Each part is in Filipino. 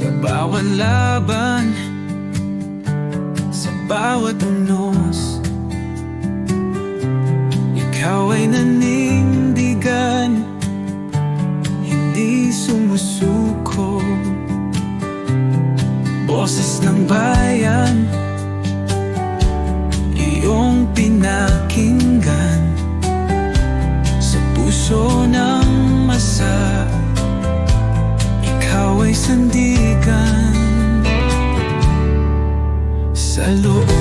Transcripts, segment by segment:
Sa bawat laban Sa bawat unos. Ikaw ay nanindigan Hindi sumusuko. Boses ng bayan Iyong pinakinggan. Sa puso ng masa Ikaw ay sandi Hello.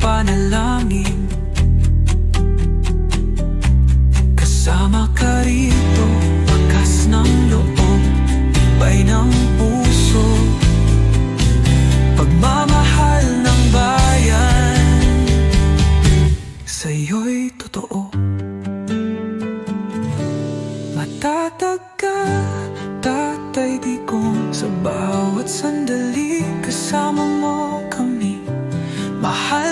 panalangin. Kasama ka rito, wakas ng loob, bay ng puso? Pagmamahal ng bayan, sa'yo'y totoo. Matatag tatay di ko sa bawat sandali kasama mo kami. Mahal